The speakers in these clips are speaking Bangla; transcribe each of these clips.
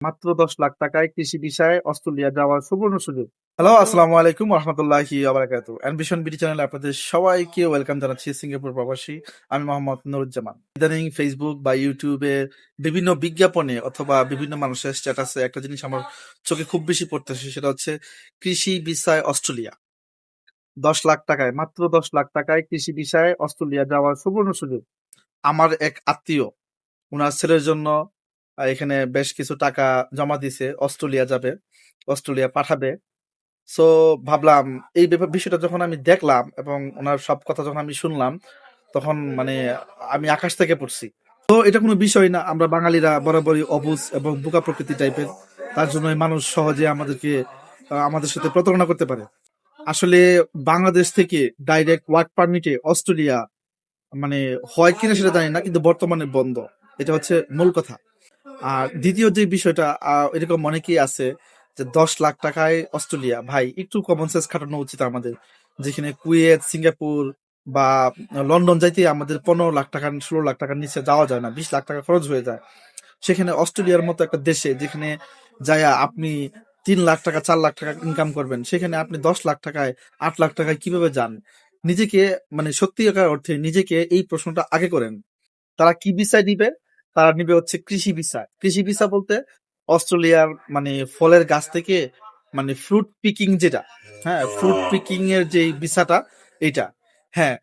মাত্র দশ লাখ টাকায় কৃষি বিষয়ে অস্ট্রেলিয়া যাওয়ার সুবর্ণ সুযোগ। হ্যালো আসসালামু আলাইকুম রহমতুল্লাহি আবরাকাত অ্যাম্বিশন বিডি চ্যানেলে আপনাদের সবাইকে ওয়েলকাম জানাচ্ছি সিঙ্গাপুর প্রবাসী। আমি মোহাম্মদ নুরুজ্জামান। ইদানিং ফেসবুক বা ইউটিউবে বিভিন্ন বিজ্ঞাপনে অথবা বিভিন্ন মানুষের স্ট্যাটাসে একটা জিনিস আমার চোখে খুব বেশি পড়তেছে, সেটা হচ্ছে কৃষি বিষয় অস্ট্রেলিয়া। দশ লাখ টাকায়, মাত্র দশ লাখ টাকায় কৃষি বিষয়ে অস্ট্রেলিয়া যাওয়ার সুবর্ণ সুযোগ। আমার এক আত্মীয় ওনার ছেলের জন্য এখানে বেশ কিছু টাকা জমা দিছে, অস্ট্রেলিয়া যাবে, অস্ট্রেলিয়া পাঠাবে। সো ভাবলাম এই বিষয়টা যখন আমি দেখলাম এবং ওনার সব কথা যখন আমি শুনলাম, তখন মানে আমি আকাশ থেকে পড়ছি। তো এটা কোনো বিষয় না, আমরা বাঙালিরা বরাবরই অবুজ এবং বোকা প্রকৃতি টাইপের। তার জন্য মানুষ সহজে আমাদেরকে আমাদের সাথে প্রতারণা করতে পারে। আসলে বাংলাদেশ থেকে ডাইরেক্ট ওয়ার্ক পারমিটে অস্ট্রেলিয়া মানে হয় কিনা সেটা জানি না, কিন্তু বর্তমানে বন্ধ। এটা হচ্ছে মূল কথা। আর দ্বিতীয় যে বিষয়টা এরকম অনেকেই আছে যে দশ লাখ টাকায় অস্ট্রেলিয়া, ভাই, একটু কমন সেন্স খাটানো উচিত আমাদের। যেখানে কুয়েত, সিঙ্গাপুর বা লন্ডন যাইতে আমাদের পনেরো লাখ টাকা ষোলো লাখ টাকার নিচে যাওয়া যায় না, বিশ লাখ টাকা খরচ হয়ে যায়। সেখানে অস্ট্রেলিয়ার মতো একটা দেশে যেখানে যায়া আপনি তিন লাখ টাকা, চার লাখ টাকা ইনকাম করবেন, সেখানে আপনি দশ লাখ টাকায়, আট লাখ টাকায় কীভাবে যান? নিজেকে মানে সত্যিকার অর্থে নিজেকে এই প্রশ্নটা আগে করেন। তারা কি বিষয় নিবে তারা নিবে হচ্ছে কৃষি বিষয় কৃষি বিষয় বলতে অস্ট্রেলিয়ার মানে ফলের গাছ থেকে মানে ফ্রুট পিকিং যেটা হ্যাঁ ফ্রুট পিকিং এর যে বিষয়টা এইটা। হ্যাঁ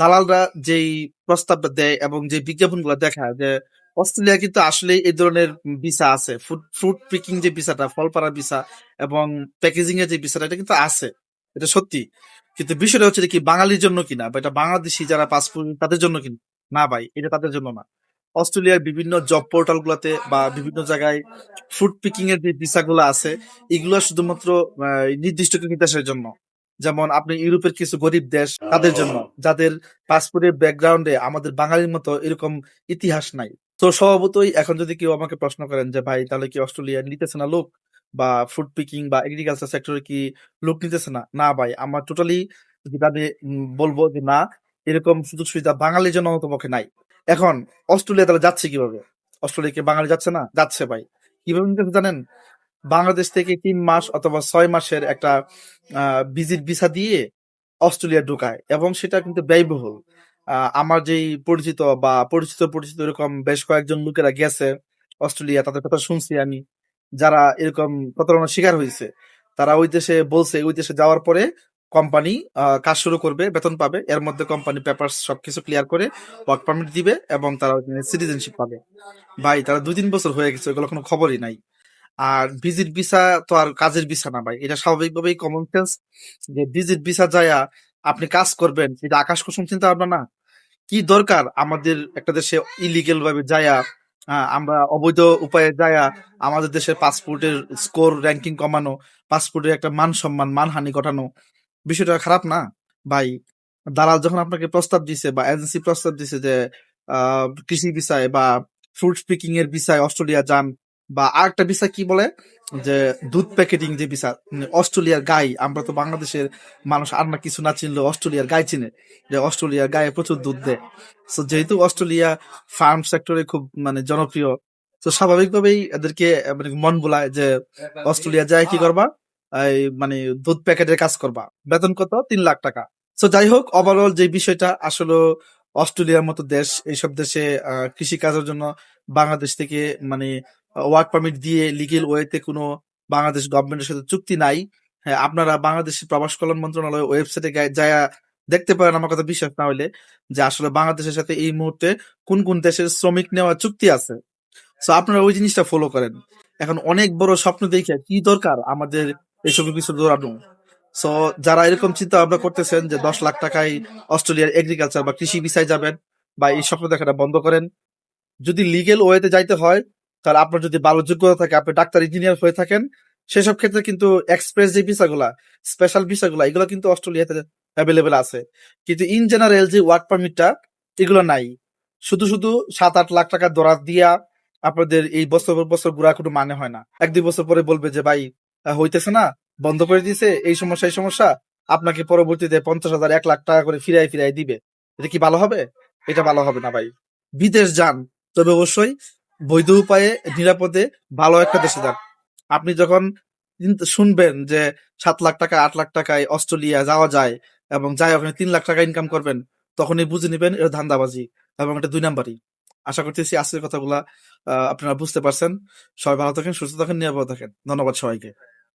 দালালরা যেই প্রস্তাবটা দেয় এবং যে বিজ্ঞাপনগুলো দেখায় যে অস্ট্রেলিয়া কিন্তু আসলে এই ধরনের ভিসা আছে। ফ্রুট ফ্রুট পিকিং যে ভিসাটা ফল পাড়ার ভিসা এবং প্যাকেজিং এর যে ভিসাটা, এটা কিন্তু আছে। এটা সত্যি। কিন্তু বিষয়টা হচ্ছে কি, বাঙালির জন্য কিনা বা এটা বাংলাদেশি যারা পাসপোর্ট তাদের জন্য কিনা, না ভাই, এটা তাদের জন্য না। অস্ট্রেলিয়ার বিভিন্ন জব পোর্টাল গুলাতে বা বিভিন্ন জায়গায় ফুড পিকিং এর যে ভিসা গুলো আছে, এগুলো শুধুমাত্র নির্দিষ্ট কিছু দেশের জন্য। যেমন আপনি ইউরোপের কিছু গরিব দেশ, তাদের জন্য, যাদের পাসপোর্টের ব্যাকগ্রাউন্ডে আমাদের বাঙালির মতো এরকম ইতিহাস নাই। তো স্বভাবতই এখন যদি কেউ আমাকে প্রশ্ন করেন যে, ভাই, তাহলে কি অস্ট্রেলিয়া নিতেছে না লোক? বা ফুড পিকিং বা এগ্রিকালচার সেক্টরে কি লোক নিতেছে না? না, ভাই, আমার টোটালি যেটা বলব যে না, এরকম সুযোগ সুবিধা বাঙালির জন্য অন্তপক্ষে নাই। এখন অস্ট্রেলিয়া তাহলে যাচ্ছে কীভাবে? অস্ট্রেলিয়া কি বাঙালি যাচ্ছে না? যাচ্ছে ভাই। কীভাবে জানেন, বাংলাদেশ থেকে তিন মাস অথবা ছয় মাসের একটা ভিজিট ভিসা দিয়ে অস্ট্রেলিয়া ঢুকায় এবং সেটা কিন্তু ব্যয়বহুল। আমার যেই পরিচিত বা পরিচিত পরিচিত এরকম বেশ কয়েকজন লোকেরা গেছে অস্ট্রেলিয়া, তাদের কথা শুনছি আমি। যারা এরকম প্রতারণার শিকার হয়েছে, তারা ওই দেশে বলছে, ওই দেশে যাওয়ার পরে কোম্পানি কাজ শুরু করবে, বেতন পাবে। এর মধ্যে কোম্পানি পেপার সবকিছু ক্লিয়ার করে ওয়ার্ক পারমিট দিবে এবং তারা সিটিজেনশিপ পাবে। ভাই, তারা দুই তিন বছর হয়ে গেছে, ওগুলো কোনো খবরই নাই। আর ভিজিট ভিসা তো আর কাজের ভিসা না ভাই, এটা স্বাভাবিকভাবেই কমন সেন্স যে ভিজিট ভিসা যায়া আপনি কাজ করবেন, এটা আকাশ কুসুম চিন্তা ভাবনা না। কি দরকার আমাদের একটা দেশে ইলিগেল ভাবে যায়া আমরা অবৈধ উপায়ে যায়া আমাদের দেশের পাসপোর্টের স্কোর র্যাঙ্কিং কমানো পাসপোর্টের একটা মান সম্মান, মানহানি ঘটানো বিষয়টা খারাপ না। ভাই দালাল যখন আপনাকে প্রস্তাব দিছে বা এজেন্সি প্রস্তাব দিছে যে আহ, কৃষি বিষয় বা ফ্রুট পিকিং এর বিষয় অস্ট্রেলিয়া যান বা আর একটা বিষয় কি বলে? যে দুধ প্যাকেটিং যে বিষয় মানে অস্ট্রেলিয়ার গাই আমরা তো বাংলাদেশের মানুষ আর না কিছু না চিনলে অস্ট্রেলিয়ার গাই চিনে যে অস্ট্রেলিয়ার গায়ে প্রচুর দুধ দেয়। তো যেহেতু অস্ট্রেলিয়া ফার্ম সেক্টরে খুব মানে জনপ্রিয় তো স্বাভাবিকভাবেই এদেরকে মানে মন বোলায় যে অস্ট্রেলিয়া যায় কি করবা? এই মানে দুধ প্যাকেটের কাজ করবা। বেতন কত? তিন লাখ টাকা। তো যাই হোক ওভারঅল যে বিষয়টা, আসলে অস্ট্রেলিয়ার মতো দেশ, এইসব দেশে কৃষি কাজের জন্য বাংলাদেশ থেকে মানে ওয়ার্ক পারমিট দিয়ে লিগেল ওয়েতে কোনো বাংলাদেশ গভর্নমেন্টের সাথে চুক্তি নাই। হ্যাঁ আপনারা বাংলাদেশের প্রবাস কল্যাণ মন্ত্রণালয় ওয়েবসাইটে যায় দেখতে পারেন আমার কথা বিশ্বাস না হলে যে আসলে বাংলাদেশের সাথে এই মুহূর্তে কোন কোন দেশের শ্রমিক নেওয়ার চুক্তি আছে। তো আপনারা ওই জিনিসটা ফলো করেন। এখন অনেক বড় স্বপ্ন দেখে কি দরকার? আমাদের এইসব কিছু দৌড়ানো সো যারা এরকম চিন্তা ভাবনা করতেছেন যে দশ লাখ টাকায় অস্ট্রেলিয়ার এগ্রিকালচার বা কৃষি বিষয় যাবেন বা এই স্বপ্ন দেখাটা বন্ধ করেন, যদি লিগেল ওয়েতে যাইতে হয়, তাহলে আপনার যদি ভালো যোগ্যতা থাকে, আপনি ডাক্তার ইঞ্জিনিয়ার হয়ে থাকেন, সেসব ক্ষেত্রে কিন্তু এক্সপ্রেস যে ভিসাগুলা স্পেশাল ভিসাগুলা, এগুলো কিন্তু অস্ট্রেলিয়াতে অ্যাভেলেবেল আছে। কিন্তু ইন জেনারেল যে ওয়ার্ক পারমিটটা এগুলো নাই। শুধু শুধু সাত, আট লাখ টাকা দরাজ দিয়া আপনাদের এই বছর বছর ঘুরা কোনো মানে হয় না। এক, দুই বছর পরে বলবে যে, ভাই হইতেছে না, বন্ধ করে দিয়েছে এই সমস্যা এই সমস্যা, আপনাকে পরবর্তীতে পঞ্চাশ হাজার এক লাখ টাকা করে ফিরাই ফিরাই দিবে। এটা কি ভালো হবে? এটা ভালো হবে না ভাই। বিদেশ যান, তবে অবশ্যই বৈধ উপায়ে, নিরাপদে, ভালো একটা দেশে যান। আপনি যখন শুনবেন যে সাত লাখ টাকা, আট লাখ টাকায় অস্ট্রেলিয়া যাওয়া যায় এবং যাই ওখানে তিন লাখ টাকা ইনকাম করবেন, তখনই বুঝে নেবেন এটা ধান্দাবাজি এবং এটা দুই নাম্বারই। আশা করতেছি আজকের কথাগুলা আপনারা বুঝতে পারছেন। সবাই ভালো থাকেন, সুস্থ থাকেন, নিরাপদ থাকেন। ধন্যবাদ সবাইকে।